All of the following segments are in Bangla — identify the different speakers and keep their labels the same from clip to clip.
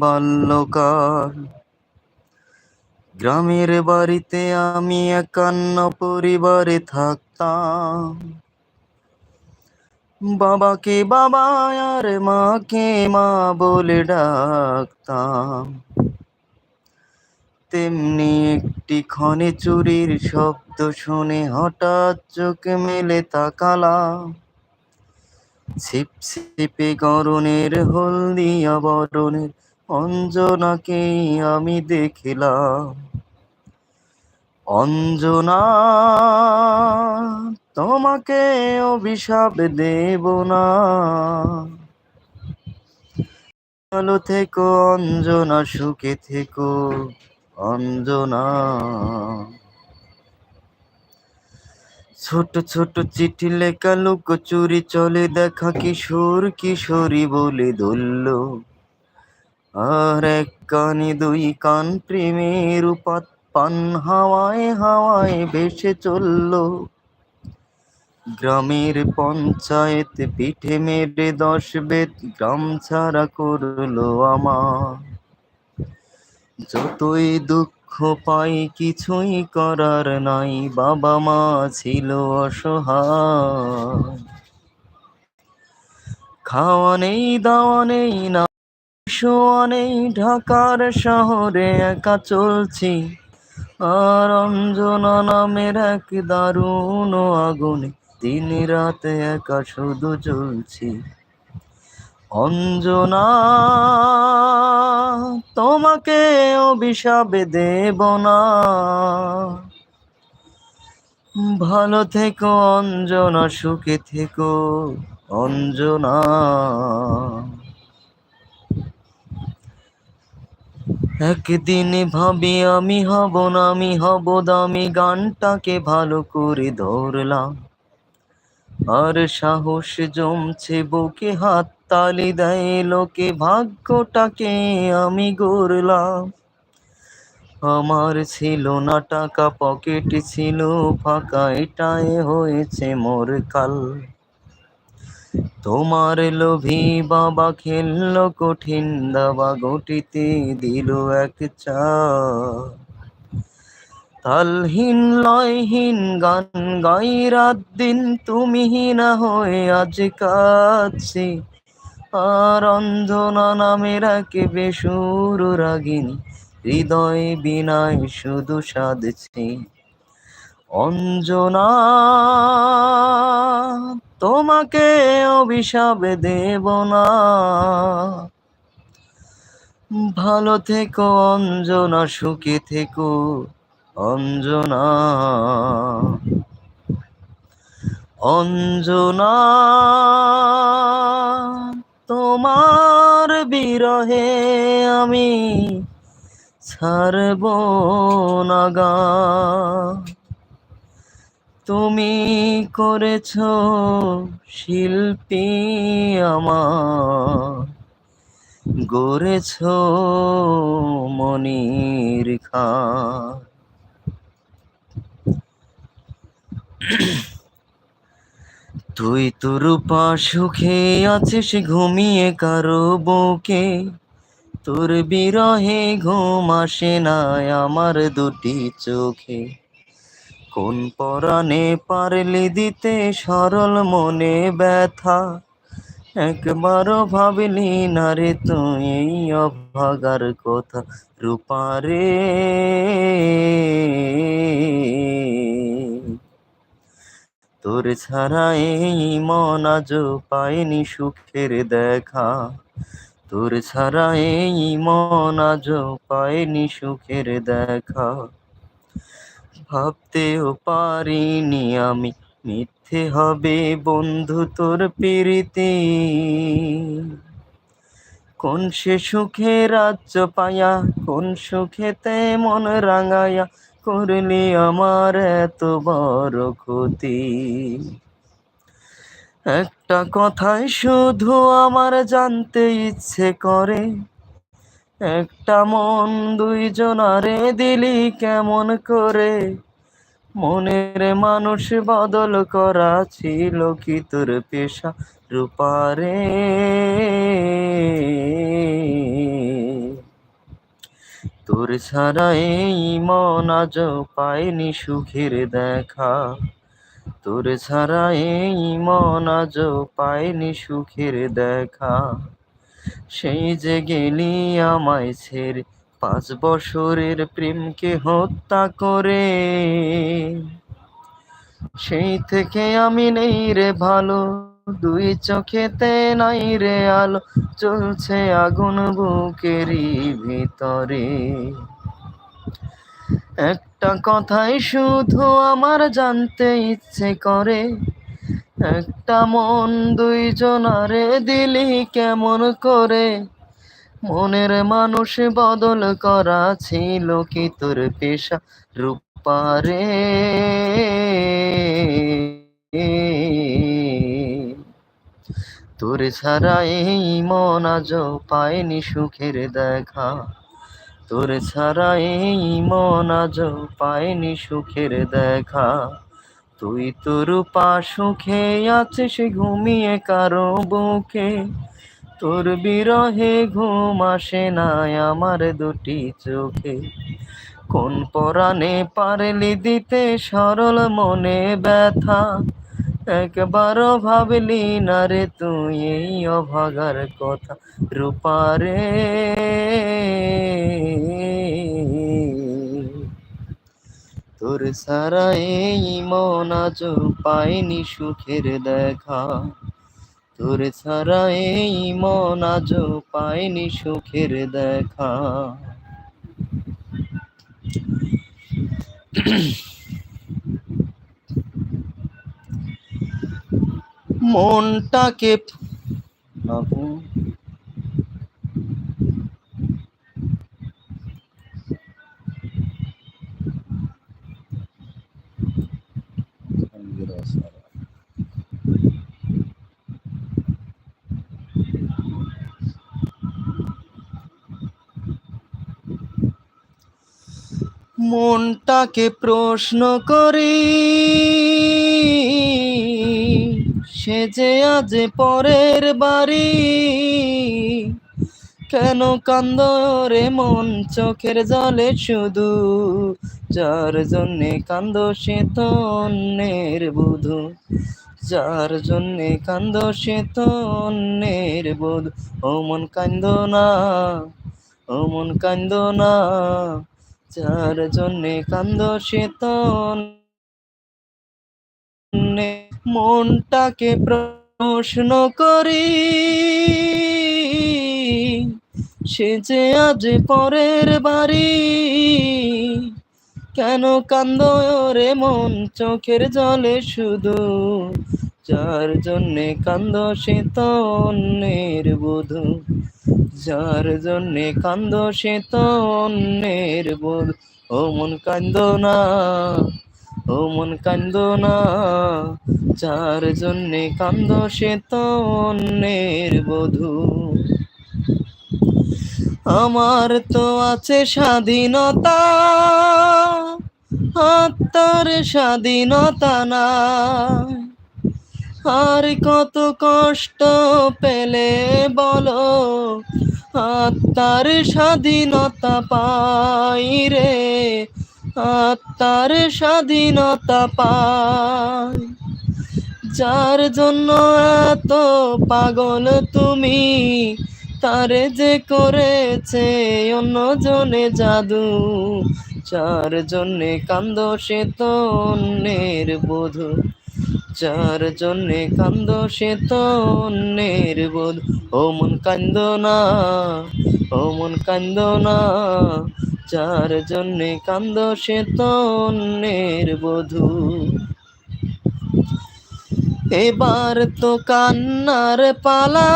Speaker 1: বাল্যকাল। গ্রামের বাড়িতে আমি একান্ন পরিবারে থাকতাম। বাবাকে বাবা আর মাকে মা বলে ডাকতাম। তেমনি একটি ক্ষণে চুরির শব্দ শুনে হঠাৎ চোখ মেলে তাকালাম। ছিপছিপে গরনের হলদিয়া বরণের অঞ্জনাকে আমি দেখিলাম। অঞ্জনা, তোমাকে অভিশাপ দেব না। ভালো থেকো, অঞ্জনা, সুখে থেকো, অঞ্জনা। ছোট ছোট চিঠি লেখা লোক, চুরি চলে দেখা কিশোর, কিশোরী বলে ধরল। আর এক কানে দুই কান প্রেমের উপাত পান হাওয়ায় হাওয়ায় ভেসে চলল। গ্রামের পঞ্চায়েত পিঠে মেরে দশ বেদ গ্রাম ছাড়া করল আমার। যতই দুঃখ পাই কিছুই করার নাই, বাবা মা ছিল অসহায়। খাওয়া নেই, দাওয়া নেই, না শোয়া নেই ঢাকার শহরে একা চলছি। আর অঞ্জনা নামের এক দারুণ আগুনে দিন রাত একা শুধু চলছি। অঞ্জনা, তোমাকে অভিশাপ দেব না। ভালো থেকো অঞ্জনা, সুখে থেকো অঞ্জনা। একদিন ভাবি, আমি হব না, আমি হব দামি। গানটাকে ভালো করে ধরলাম। আর সাহস জমছে, বুকে হাত তালি দেয়, লোকে ভাগ্যটাকে আমি গড়লাম। আমার ছিল না টাকা, পকেট ছিল ফাঁকা, এটাই হয়েছে মোর কাল। তোমার লোভী বাবা খেললো কঠিন দাবা গটিতে দিল এক চা তালহীন, লয়হীন গান গাই রাত দিন তুমি না হয়ে আজ কাছে। আর অন্ধনা নামের এক বেসুর রাগিনী, হৃদয় বিনায় শুধু সাধছি। অঞ্জনা তোমাকে অভিশাপ দেব না। ভালো থেকো, অঞ্জনা, সুখে থেকো, অঞ্জনা। অঞ্জনা, তোমার বিরহে আমি ছাড়ব নাগা তুমি করেছ শিল্পী আমার। গড়েছ মনির খান। তুই তোর সুখে আছিস, ঘুমিয়ে কারও বুকে। তোর বিরহে ঘুম আসে না আমার দুটি চোখে। কোন পরাণে পারলি দিতে সরল মনে ব্যথা? একবারও ভাবলি না রে তুই এই অভাগার কথা। রূপারে তোর ছাড়া এই মন আজ পায়নি সুখের দেখা। তোর ছাড়া এই মন আজ পায়নি সুখের দেখা। ভাবতেও পারিনি আমি, মিথ্যে হবে বন্ধু তোর প্রীতি। কোন সে সুখে রাজ্য পায়া, কোন সুখেতে মন রাঙায়া, করলি আমার এত বড় ক্ষতি। একটা কথাই শুধু আমার জানতে ইচ্ছে করে একটা মন দুইজনারে দিলি কেমন করে? মনের মানুষ বদল করা ছিল কি তোর পেশা রূপারে? তোর ছাড়া এই মন আজ পায়নি সুখের দেখা। তোর ছাড়া এই মন আজ পায়নি সুখের দেখা। সেই যে গেলি আমায় ছেড়ে, পাঁচ বছরের প্রেমকে হত্যা করে। সেই থেকে আমি নেই রে ভালো, দুই চোখেতে নাই রে আলো, চলছে আগুন বুকেরই ভিতরে। একটা কথাই শুধু আমার জানতে ইচ্ছে করে একটা মন দুইজনারে দিলি কেমন করে? মনের মানুষ বদল করা ছিল কি তোর পেশা রূপারে? তোর ছাড়া এই মন আজ পায়নি সুখের দেখা। তোর ছাড়া এই মন আজ পায়নি সুখের দেখা। তুই তোর সুখে আছিস, ঘুমিয়ে কারও বুকে। তোর বিরহে ঘুম আসে না আমার দুটি চোখে। কোন পরাণে পারলি দিতে সরল মনে ব্যথা। একবারও ভাবলি না রে তুই এই অভাগার কথা। রূপারে তোর সারা এই মন আজ পায়নি সুখের দেখা। তোর ছাড়া এই মন আজ পায়নি সুখের দেখা। মনটাকে মনটাকে প্রশ্ন করি, সে যে আজ পরের বাড়ি, কেন কান্দরে মন চোখের জলে শুধু? যার জন্যে কান্দ সে অন্যের বুধু। যার জন্যে কান্দ সে তো অন্যের বুধু। ও মন কান্দ না, ও মন কান্দ না। যার জন্যে কান্দ সে মনটাকে প্রশ্ন করি। সে যে আজ পরের বাড়ি, কেন কান্দ রে মন চোখের জলে শুধু যার জন্যে কান্দ সে তো অন্যের বধূ। যার জন্যে কান্দ সে তো অন্যের বধূ। ও মন কান্দ না, ও মন কান্দ না। যার জন্যে কান্দ সে তো অন্যের বধূ। আমার তো আছে স্বাধীনতা, আত্মার স্বাধীনতা না আর কত কষ্ট পেলে বলো? আত্মার স্বাধীনতা পাই রে, আত্মার স্বাধীনতা পাই। যার জন্য এত পাগল তুমি, তারে যে করেছে অন্য জনে জাদু, যার জন্যে কান্দ সে তো অন্যের বধূ। যার জন্যে কান্দ সে তো অন্যের বোধ। ও মন কান্দ না, ও মন কান্দ না, যার জন্যে কান্দ সে তো অন্যের বধূ। এবার তো কান্নার পালা,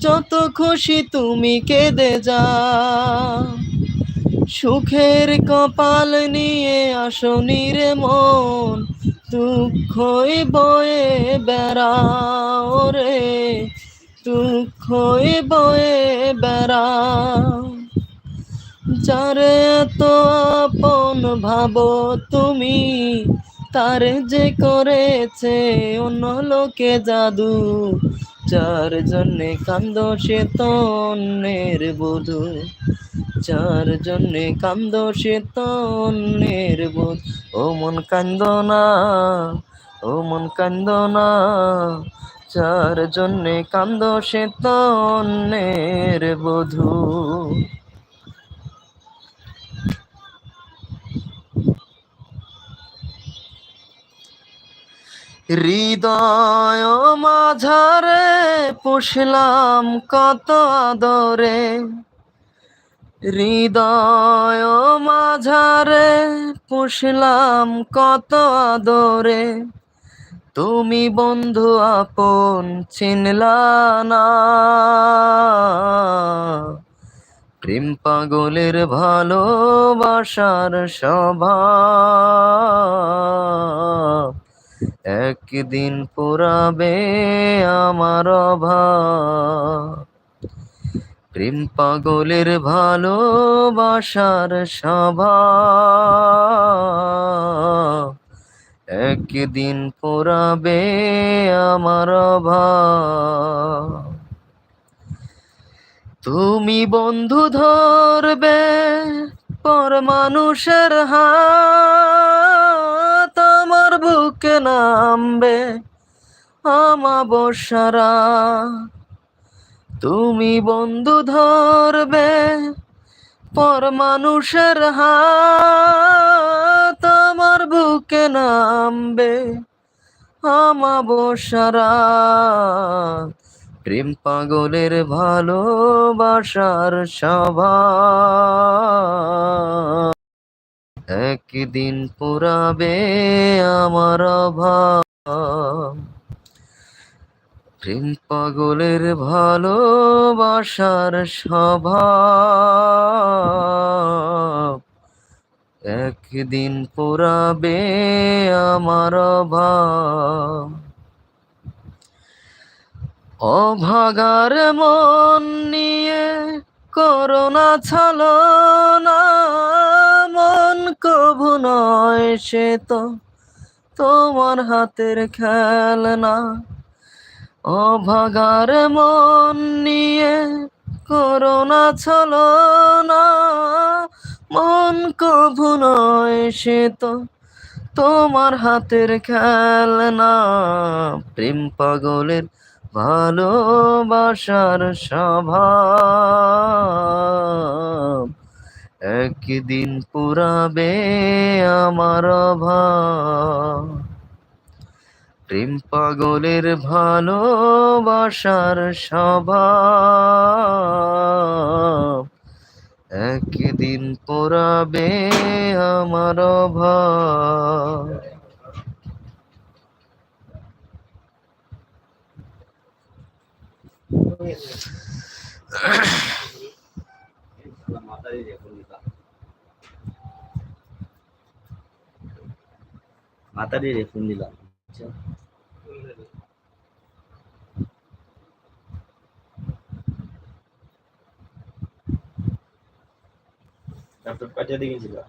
Speaker 1: যত খুশি তুমি কেঁদে যা। সুখের কপাল নিয়ে আসনি রে মন দুঃখই বয়ে বেড়াও রে। দুঃখই বয়ে বেড়াও। যারে এত আপন ভাবো তুমি, তার যে করেছে অন্য লোকে জাদু, যার জন্যে কান্দ সে তন্নের বধূ। যার জন্যে কান্দ সে তন্নের বোধ ও মন কান্দ না, ও মন কান্দ না, যার জন্যে কান্দ সে তন্নের বধূ হৃদয় মাঝারে পুষলাম কত আদরে। হৃদয় মাঝারে পুষলাম কত আদরে। তুমি বন্ধু আপন চিনলা না। প্রেম পাগলের ভালোবাসার স্বভাব। একদিন পুরাবে আমার অভাব। প্রেম পাগলের ভালোবাসার সভা। একদিন পুরাবে আমার তুমি বন্ধু ধরবে পর মানুষের হাত। আমার বুকে নামবে আমাবসারা তুমি বন্ধু ধরবে পর মানুষের হাত আমার বুকে নামবে আমাবসারা প্রেম পাগলের ভালোবাসার সভা। একদিন পুরাবে আমার অভাব। প্রেম পাগলের ভালোবাসার স্বভাব। একদিন পুরাবে আমার অভাব। অভাগার মন নিয়ে করোনা ছালো মন কভু নয় সে তো তোমার হাতের খেলনা। অভাগার মন নিয়ে করোনা ছলো না। মন কভু নয় সে তো তোমার হাতের খেলনা। প্রেম পাগলের ভালোবাসার স্বভাব। একদিন পুরাবে আমার অভাব। প্রেম পাগলের ভালোবাসার স্বভাব। একদিন পুরাবে আমার অভাব।
Speaker 2: মাতারি রেখুন দিলাম। terjadi juga.